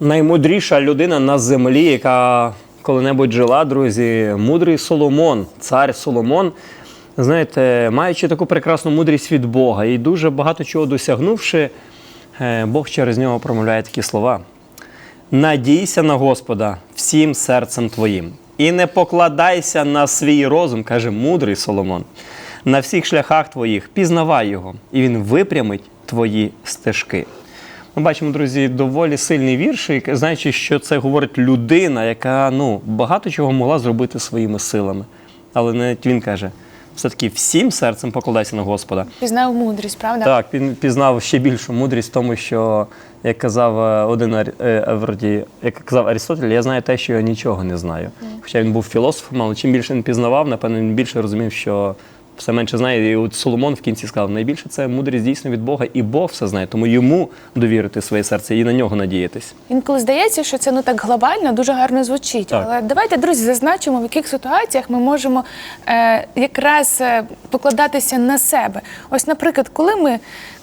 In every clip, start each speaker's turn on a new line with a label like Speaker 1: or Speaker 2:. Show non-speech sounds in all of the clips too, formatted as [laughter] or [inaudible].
Speaker 1: наймудріша людина на землі, яка коли-небудь жила, друзі, мудрий Соломон, цар Соломон. Знаєте, маючи таку прекрасну мудрість від Бога і дуже багато чого досягнувши, е, Бог через нього промовляє такі слова. Надійся на Господа всім серцем твоїм, і не покладайся на свій розум, каже мудрий Соломон. На всіх шляхах твоїх пізнавай його, і він випрямить твої стежки. Ми бачимо, друзі, доволі сильний вірш, і знаючи, що це говорить людина, яка ну, багато чого могла зробити своїми силами. Але навіть він каже: все-таки всім серцем покладайся на Господа.
Speaker 2: Пізнав мудрість, правда?
Speaker 1: Так, він пізнав ще більшу мудрість, в тому що, як казав е, один е, вроді, як казав Арістотель, я знаю те, що я нічого не знаю. Хоча він був філософом, але чим більше він пізнавав, напевно, він більше розумів, що все менше знає. І от Соломон в кінці сказав: найбільше це мудрість дійсно від Бога, і Бог все знає, тому йому довірити своє серце і на нього надіятись.
Speaker 2: Інколи здається, що це ну так глобально, дуже гарно звучить.
Speaker 1: Так.
Speaker 2: Але давайте, друзі, зазначимо, в яких ситуаціях ми можемо е, якраз е, покладатися на себе. Ось, наприклад, коли ми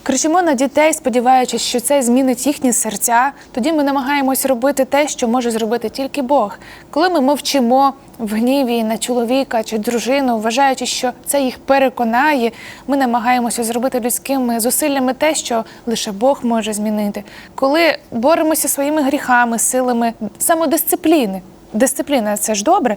Speaker 2: кричимо на дітей, сподіваючись, що це змінить їхні серця, тоді ми намагаємось робити те, що може зробити тільки Бог. Коли ми мовчимо в гніві на чоловіка чи дружину, вважаючи, що це їх переконає, ми намагаємося зробити людськими зусиллями те, що лише Бог може змінити. Коли боремося своїми гріхами, силами самодисципліни. Дисципліна це ж добре,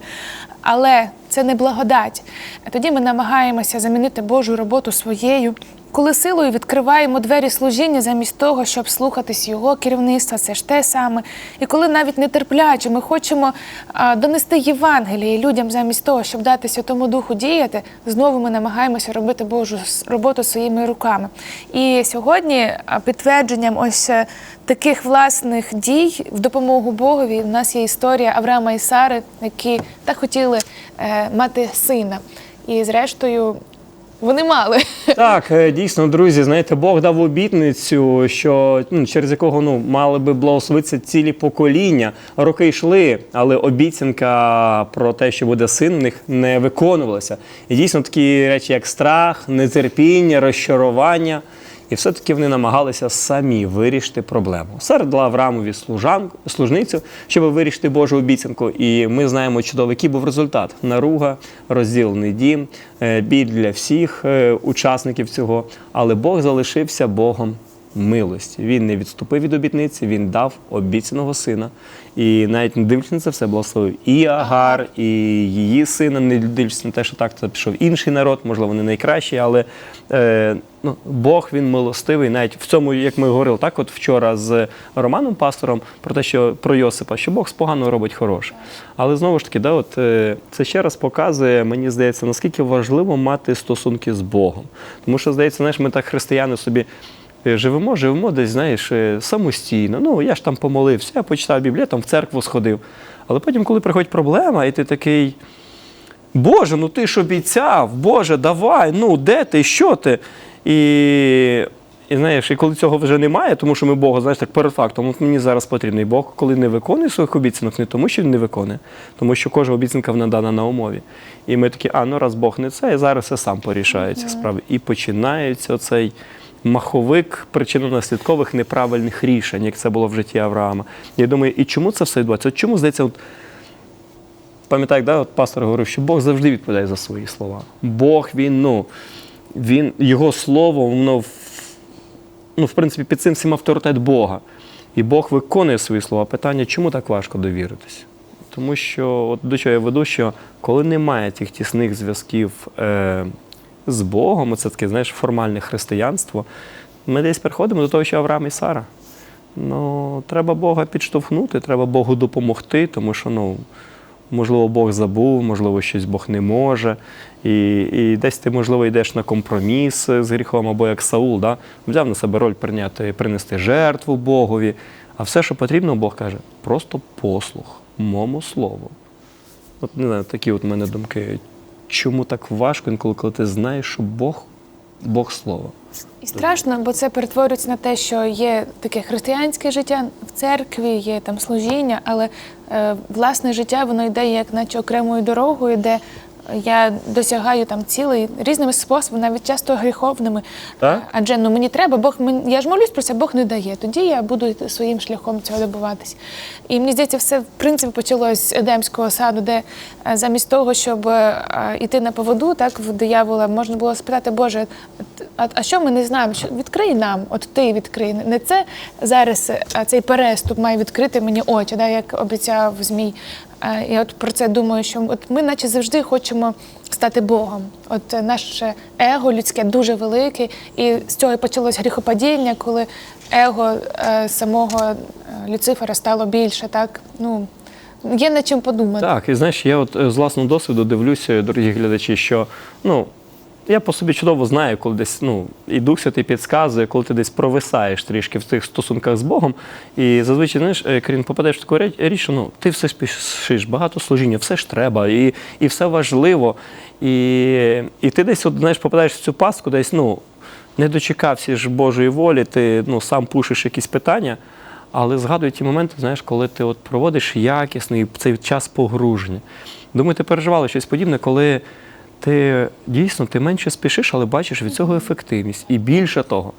Speaker 2: але це не благодать. Тоді ми намагаємося замінити Божу роботу своєю. Коли силою відкриваємо двері служіння замість того, щоб слухатись його керівництва, це ж те саме. І коли навіть нетерпляче ми хочемо а, донести Євангеліє людям замість того, щоб дати Святому Духу діяти, знову ми намагаємося робити Божу роботу своїми руками. І сьогодні підтвердженням ось е, таких власних дій в допомогу Богові. У нас є історія Авраама і Сари, які так хотіли е, мати сина. І зрештою вони мали. [laughs]
Speaker 1: Так, е, дійсно, друзі, знаєте, Бог дав обітницю, що ну, через якого ну мали би благословитися цілі покоління. Роки йшли, але обіцянка про те, що буде син, в них не виконувалася. І дійсно такі речі, як страх, нетерпіння, розчарування. І все-таки вони намагалися самі вирішити проблему. Сара дала Авраамові служан, служницю, щоб вирішити Божу обіцянку. І ми знаємо чудово, який був результат: наруга, розділений дім, е, біль для всіх е, учасників цього. Але Бог залишився Богом милості. Він не відступив від обітниці, він дав обіцяного сина. І навіть не дивлячись на це все, благословив і Агар, і її сина, не дивлячись на те, що так це пішов інший народ, можливо, не найкращий, але е, ну, Бог він милостивий. Навіть в цьому, як ми говорили, так от вчора з Романом Пастором про те, що про Йосипа, що Бог з поганого робить хороше. Але знову ж таки, да, от, е, це ще раз показує, мені здається, наскільки важливо мати стосунки з Богом. Тому що, здається, знаєш, ми так християни собі. е, Живемо, живемо десь, знаєш, е, самостійно. Ну, я ж там помолився, я почитав Біблію, я там в церкву сходив. Але потім, коли приходить проблема, і ти такий. Боже, ну ти ж обіцяв, Боже, давай, ну де ти, що ти? І, і знаєш, і коли цього вже немає, тому що ми Бога, знаєш, так перед фактом, от мені зараз потрібний Бог, коли не виконує своїх обіцянок, не тому, що він не виконує, тому що кожна обіцянка вона дана на умові. І ми такі, а ну раз Бог не це, і зараз все сам порішає ці справи. І починається оцей маховик причинно-наслідкових неправильних рішень, як це було в житті Авраама. Я думаю, і чому це все відбувається? От чому здається, от пам'ятаю, да, от пастор говорив, що Бог завжди відповідає за свої слова. Бог, він, ну, він, його слово, воно, ну, в принципі, під цим всім авторитет Бога. І Бог виконує свої слова. Питання, чому так важко довіритись? Тому що, от до чого я веду, що коли немає тих тісних зв'язків е, з Богом, це таке, знаєш, формальне християнство, ми десь приходимо до того, що Авраам і Сара. Ну, треба Бога підштовхнути, треба Богу допомогти, тому що, ну, можливо, Бог забув, можливо, щось Бог не може. І, і десь ти, можливо, йдеш на компроміс з гріхом, або як Саул, да? взяв на себе роль прийняти, принести жертву Богові. А все, що потрібно, Бог каже, просто послух, мому слову. От не знаю, такі от в мене думки. Чому так важко, інколи, коли ти знаєш, що Бог Бог слово.
Speaker 2: І страшно, бо це перетворюється на те, що є таке християнське життя в церкві, є там служіння, але е, власне життя воно йде як наче окремою дорогою, де я досягаю там цілей різними способами, навіть часто гріховними.
Speaker 1: Так?
Speaker 2: Адже ну мені треба, Бог мені, я ж молюсь про це, Бог не дає. Тоді я буду своїм шляхом цього добиватись. І мені здається, все в принципі почалось з Едемського саду, де е, замість того, щоб е, йти на поводу, так в диявола можна було спитати, Боже, а, а що ми не знаємо? Що відкрий нам, от ти відкрий. Не це зараз е, цей переступ має відкрити мені очі, да, як обіцяв Змій. Е, І от про це думаю, що от ми, наче завжди, хочемо стати Богом. От е, наше его людське дуже велике, і з цього почалось гріхопадіння, коли его е, самого е, Люцифера стало більше. Так ну є над чим подумати.
Speaker 1: Так, і знаєш, я от е, з власного досвіду дивлюся, дорогі глядачі, що ну. Я по собі чудово знаю, коли десь ну, і Дух Святий підказує, коли ти десь провисаєш трішки в тих стосунках з Богом. І зазвичай, знаєш, е, Карін, попадаєш в таку річ, що ну, ти все спішиш, багато служіння, все ж треба, і, і все важливо. І, і ти десь, от, знаєш, попадаєш в цю пастку, десь ну, не дочекався ж Божої волі, ти ну, сам пушиш якісь питання. Але згадую ті моменти, знаєш, коли ти от проводиш якісний цей час погруження. Думаю, ти переживала щось подібне, коли ти дійсно ти менше спішиш, але бачиш від цього ефективність. І більше того,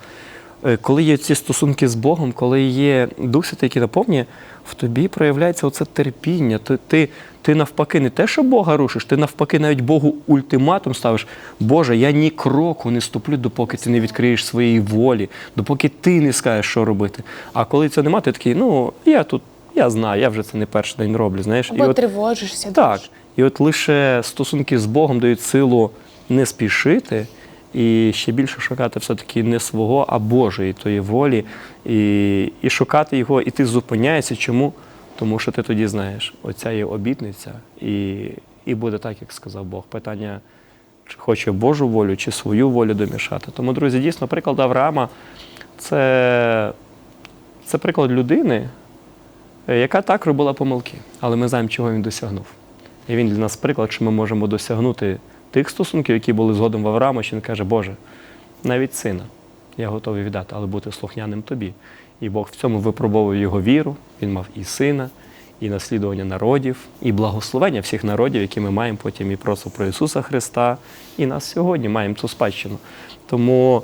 Speaker 1: е, коли є ці стосунки з Богом, коли є Дух Святий, який наповнює, в тобі проявляється оце терпіння. Ти, ти, ти навпаки не те, що Бога рушиш, ти навпаки навіть Богу ультиматум ставиш. Боже, я ні кроку не ступлю, допоки ти не відкриєш своєї волі, допоки ти не скажеш, що робити. А коли цього немає, ти такий, ну я тут, я знаю, я вже це не перший день роблю. Знаєш,
Speaker 2: Або
Speaker 1: і от,
Speaker 2: тривожишся.
Speaker 1: так.
Speaker 2: дуже.
Speaker 1: І от лише стосунки з Богом дають силу не спішити і ще більше шукати все-таки не свого, а Божої тої волі, і, і шукати його, і ти зупиняєшся. Чому? Тому що ти тоді знаєш, оця є обітниця, і, і буде так, як сказав Бог. Питання, чи хоче Божу волю, чи свою волю домішати. Тому, друзі, дійсно, приклад Авраама це, це приклад людини, яка так робила помилки, але ми знаємо, чого він досягнув. І він для нас приклад, що ми можемо досягнути тих стосунків, які були згодом в Авраама, що він каже, Боже, навіть сина я готовий віддати, але бути слухняним тобі. І Бог в цьому випробовував його віру, він мав і сина, і наслідування народів, і благословення всіх народів, які ми маємо потім і просто про Ісуса Христа, і нас сьогодні маємо цю спадщину. Тому е,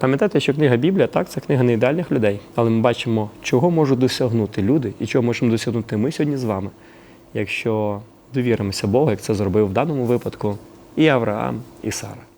Speaker 1: пам'ятайте, що книга Біблія, так, це книга не ідеальних людей, але ми бачимо, чого можуть досягнути люди і чого можемо досягнути ми сьогодні з вами, якщо довіримося Богу, як це зробив в даному випадку і Авраам, і Сара.